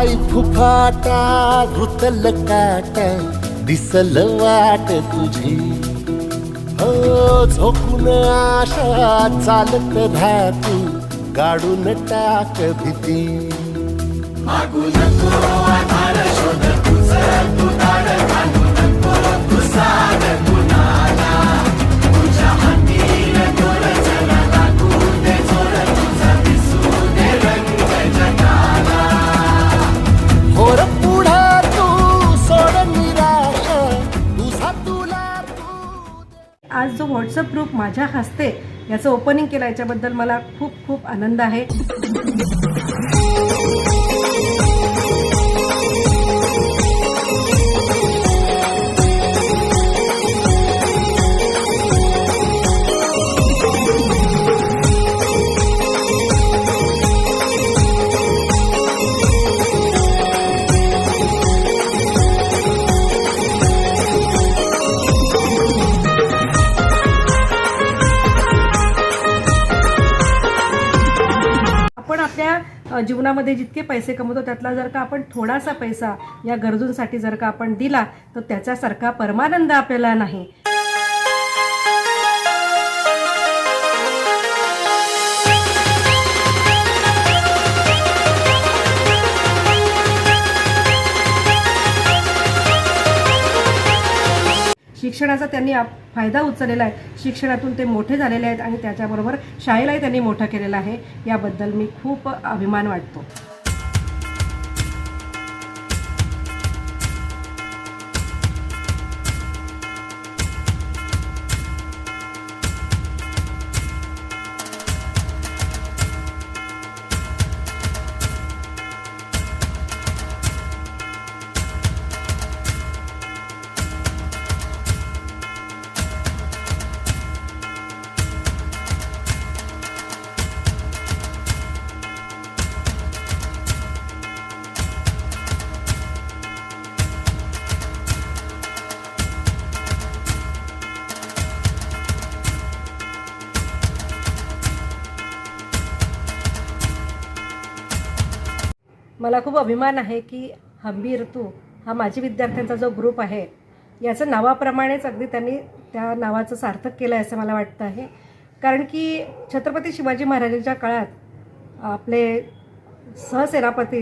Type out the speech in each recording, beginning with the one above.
आई फुफाटा रुतल काट दिसल वाट तुझी. हो झोकून आशा चालत धातू गाडून टाक भीती. शोध तुझ होर माझ्या हस्ते याचं ओपनिंग केलं याच्याबद्दल मला खूप खूप आनंद आहे. जीवनामध्ये जितके पैसे कमवतो त्यातला जर का आपण थोडासा पैसा या गरजूंसाठी जर का आपण दिला तर त्याच्यासारखा परमानंद आपल्याला नाही. शिक्षणाचा त्यांनी आप- फायदा उचललेला आहे. शिक्षणातून ते मोठे झालेले आहेत आणि त्याच्याबरोबर शाळेलाही त्यांनी मोठं केलेलं आहे. याबद्दल मी खूप अभिमान वाटतो. मला खूप अभिमान आहे की हंबी ऋतू हा माझी विद्यार्थ्यांचा जो ग्रुप आहे याचं नावाप्रमाणेच अगदी त्यांनी त्या नावाचं सार्थक केलं आहे असं मला वाटतं आहे. कारण की छत्रपती शिवाजी महाराजांच्या काळात आपले सहसेनापती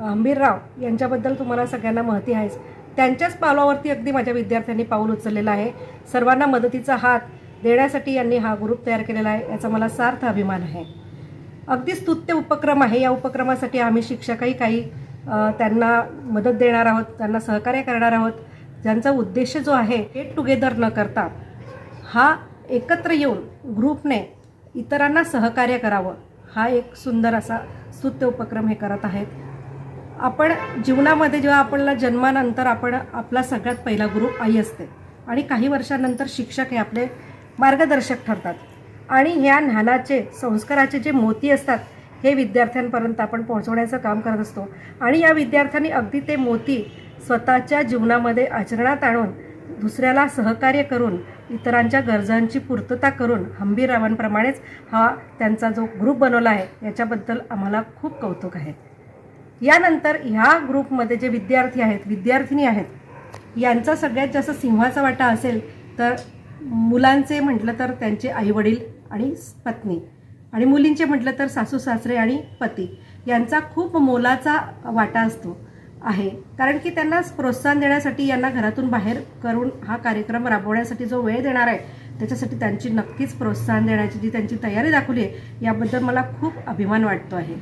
हंबीरराव यांच्याबद्दल तुम्हाला सगळ्यांना माहिती आहेच. त्यांच्याच पावलावरती अगदी माझ्या विद्यार्थ्यांनी पाऊल उचललेलं आहे. सर्वांना मदतीचा हात देण्यासाठी यांनी हा ग्रुप तयार केलेला आहे याचा मला सार्थ अभिमान आहे. अगदी स्तुत्य उपक्रम आहे. या उपक्रमासाठी आम्ही शिक्षकही काही त्यांना मदत देणार आहोत त्यांना सहकार्य करणार आहोत. ज्यांचा उद्देश जो आहे गेट टुगेदर न करता हा एकत्र येऊन ग्रुपने इतरांना सहकार्य करावं हा एक सुंदर असा स्तुत्य उपक्रम हे करत आहेत. आपण जीवनामध्ये जेव्हा आपल्याला जन्मानंतर आपण आपला सगळ्यात पहिला गुरु आई असते. आणि काही वर्षानंतर शिक्षक हे आपले मार्गदर्शक ठरतात. आणि ह्या ज्ञानाचे संस्काराचे जे मोती असतात हे विद्यार्थ्यांपर्यंत आपण पोहोचवण्याचं काम करत असतो. आणि या विद्यार्थ्यांनी अगदी ते मोती स्वतःच्या जीवनामध्ये आचरणात आणून दुसऱ्याला सहकार्य करून इतरांच्या गरजांची पूर्तता करून हंबीररावांप्रमाणेच हा त्यांचा जो ग्रुप बनवला आहे याच्याबद्दल आम्हाला खूप कौतुक आहे. यानंतर ह्या ग्रुपमध्ये जे विद्यार्थी आहेत विद्यार्थिनी आहेत यांचा सगळ्यात जास्त सिंहाचा वाटा असेल तर मुलांचे म्हटलं तर त्यांचे आईवडील आणि पत्नी. आणि मुलींचे म्हटलं तर सासू सासरे आणि पती. यांचा खूप मोलाचा वाटा असतो आहे. कारण की त्यांना प्रोत्साहन देण्यासाठी यांना घरातून बाहेर करून हा कार्यक्रम राबवण्यासाठी जो वेळ देणार आहे त्याच्यासाठी त्यांची नक्कीच प्रोत्साहन देण्याची जी त्यांची तयारी दाखवली आहे याबद्दल मला खूप अभिमान वाटतो आहे.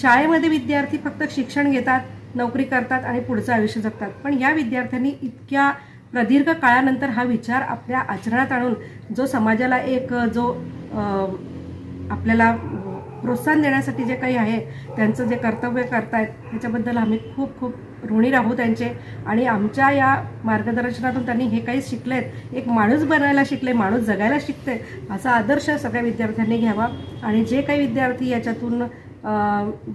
शाळेमध्ये विद्यार्थी फक्त शिक्षण घेतात नोकरी करतात आणि पुढचं आयुष्य जगतात. पण या विद्यार्थ्यांनी इतक्या प्रदीर्घ काळानंतर हा विचार आपल्या आचरणात आणून जो समाजाला एक जो आपल्याला प्रोत्साहन देण्यासाठी जे काही आहे त्यांचं जे कर्तव्य करतायत त्याच्याबद्दल आम्ही खूप खूप ऋणी राहू त्यांचे. आणि आमच्या या मार्गदर्शनातून त्यांनी हे काही शिकलेत. एक माणूस बनायला शिकले माणूस जगायला शिकते असा आदर्श सगळ्या विद्यार्थ्यांनी घ्यावा. आणि जे काही विद्यार्थी याच्यातून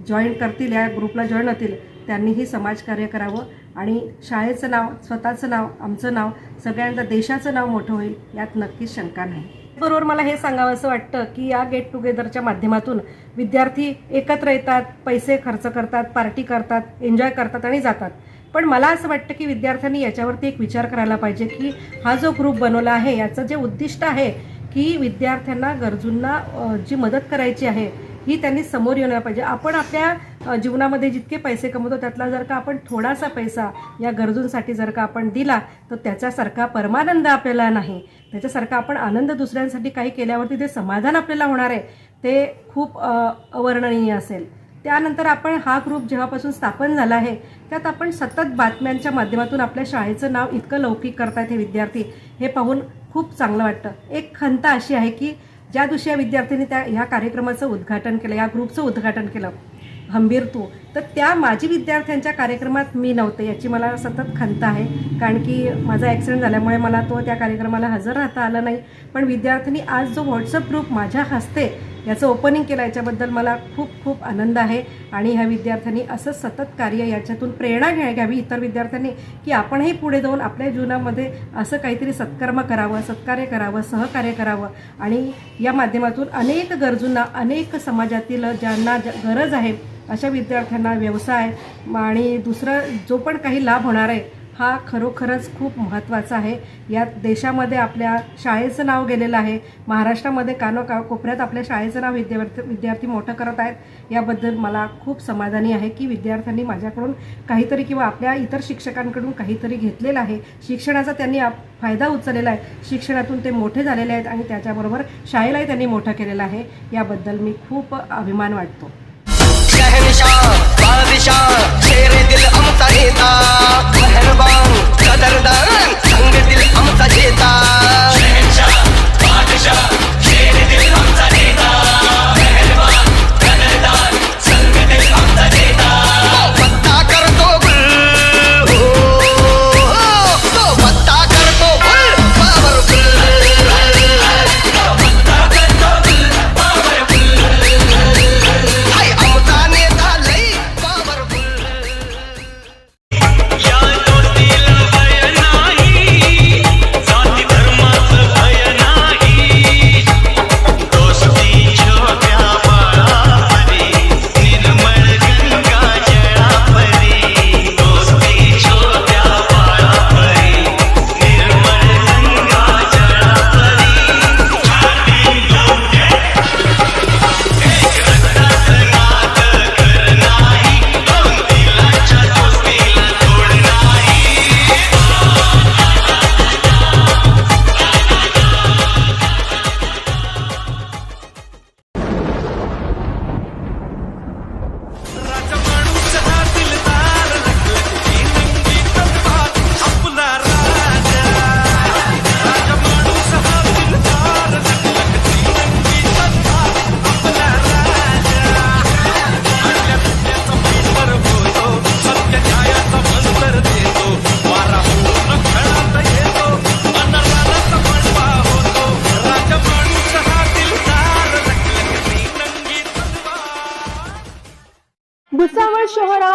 जॉईन करतील या ग्रुपला जॉईन होतील त्यांनीही समाजकार्य करावं. आणि शाळेचं नाव स्वतःचं नाव आमचं नाव सगळ्यांचं देशाचं नाव मोठं होईल यात नक्कीच शंका नाही. बरोबर मला हे सांगावं असं वाटतं की या गेट टुगेदरच्या माध्यमातून विद्यार्थी एकत्र येतात पैसे खर्च करतात पार्टी करतात एन्जॉय करतात आणि जातात. पण मला असं वाटतं की विद्यार्थ्यांनी याच्यावरती एक विचार करायला पाहिजे की हा जो ग्रुप बनवला आहे याचं जे उद्दिष्ट आहे की विद्यार्थ्यांना गरजूंना जी मदत करायची आहे ही त्यांनी समोर येणार पाहिजे. आपण आपल्या जीवनामध्ये जितके पैसे कमवतो त्यातला जर का आपण थोडासा पैसा या गरजूंसाठी जर का आपण दिला तर त्याच्यासारखा परमानंद आपल्याला नाही. त्याच्यासारखा आपण आनंद दुसऱ्यांसाठी काही केल्यावरती ते समाधान आपल्याला होणार आहे ते खूप अवर्णनीय असेल. त्यानंतर आपण हा ग्रुप जेव्हापासून स्थापन झाला आहे त्यात आपण सतत बातम्यांच्या माध्यमातून आपल्या शाळेचं नाव इतकं लौकिक करतायत हे विद्यार्थी हे पाहून खूप चांगलं वाटतं. एक खंत अशी आहे की ज्या दिवशी या विद्यार्थ्यांनी त्या ह्या कार्यक्रमाचं उद्घाटन केलं या ग्रुपचं उद्घाटन केलं हंबीर तू. तर त्या माजी विद्यार्थ्यांच्या कार्यक्रमात मी नव्हते याची मला सतत खंत आहे. कारण की माझा ॲक्सिडेंट झाल्यामुळे मला तो त्या कार्यक्रमाला हजर राहता आलं नाही. पण विद्यार्थ्यांनी आज जो व्हॉट्सअप ग्रुप माझ्या हस्ते याचं ओपनिंग केलं याच्याबद्दल मला खूप खूप आनंद आहे. आणि ह्या विद्यार्थ्यांनी असं सतत कार्य याच्यातून प्रेरणा घ्या घ्यावी इतर विद्यार्थ्यांनी की आपणही पुढे जाऊन आपल्या जीवनामध्ये असं काहीतरी सत्कर्म करावं सत्कार्य करावं सहकार्य करावं. आणि या माध्यमातून अनेक गरजूंना अनेक समाजातील ज्यांना ज गरज आहे अशा विद्यार्थ्यांना व्यवसाय आणि दुसरं जो पण काही लाभ होणार आहे हा खरोखरच खूप महत्त्वाचा आहे. यात देशामध्ये आपल्या शाळेचं नाव गेलेलं आहे. महाराष्ट्रामध्ये कानो का कोपऱ्यात आपल्या शाळेचं नाव विद्यार्थी विद्यार्थी मोठं करत आहेत. याबद्दल मला खूप समाधानी आहे की विद्यार्थ्यांनी माझ्याकडून काहीतरी किंवा आपल्या इतर शिक्षकांकडून काहीतरी घेतलेलं आहे. शिक्षणाचा त्यांनी आप- फायदा उचललेला आहे. शिक्षणातून ते मोठे झालेले आहेत आणि त्याच्याबरोबर शाळेलाही त्यांनी मोठं केलेलं आहे. याबद्दल मी खूप अभिमान वाटतो. शहनशाह बादशाह शेरे दिल आमचा नेता मेहरबान कदरदान संग दिल आमचा जेता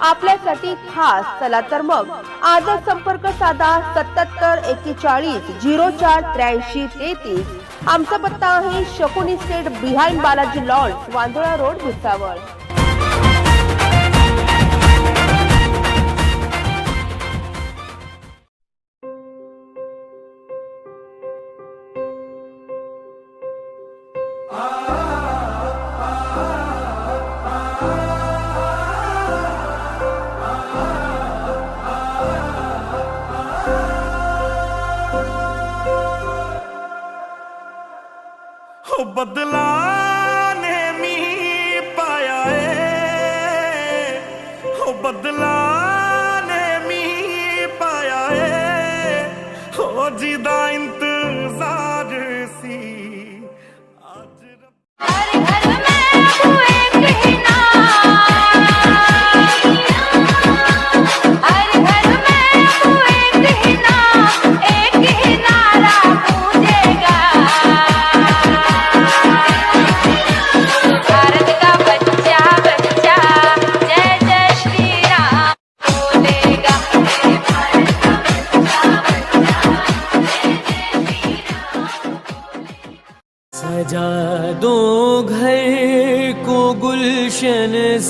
आपल्यासाठी खास. चला तर मग आजच संपर्क साधा सत्याहत्तर एक्केचाळीस झिरो चार त्र्याऐंशी तेहतीस. आमचा पत्ता आहे Shakuni estate behind Balaji lawns Wandola road Bhusawal. हो बदला नेहमी पाया आहे हो बदला